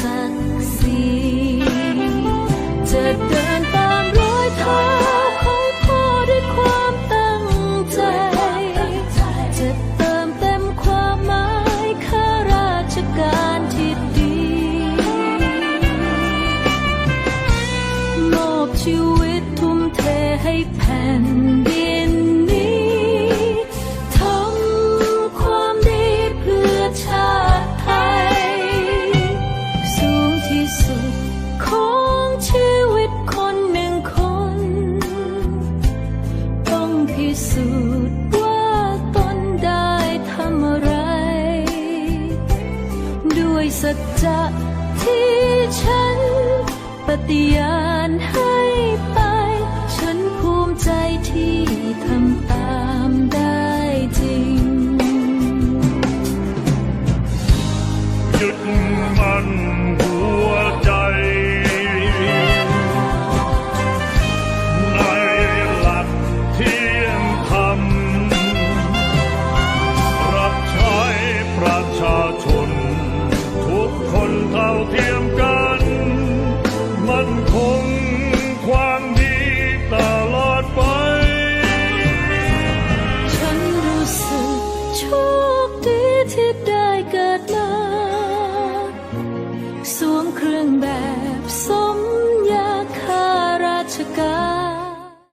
ศักดิ์ศรีจะเดินตามรอยเท้าของพ่อด้วยความตั้งใจ จะเติมเต็มความหมายข้าราชการที่ดี มอบชีวิตทุ่มเทให้แผ่นดิน จจะที่ฉัน ปฏิญาณให้ไป ฉันภูมิใจที่ทำตามได้จริง หยุดมัน โชคดีที่ได้เกิดมา สวมเครื่องแบบส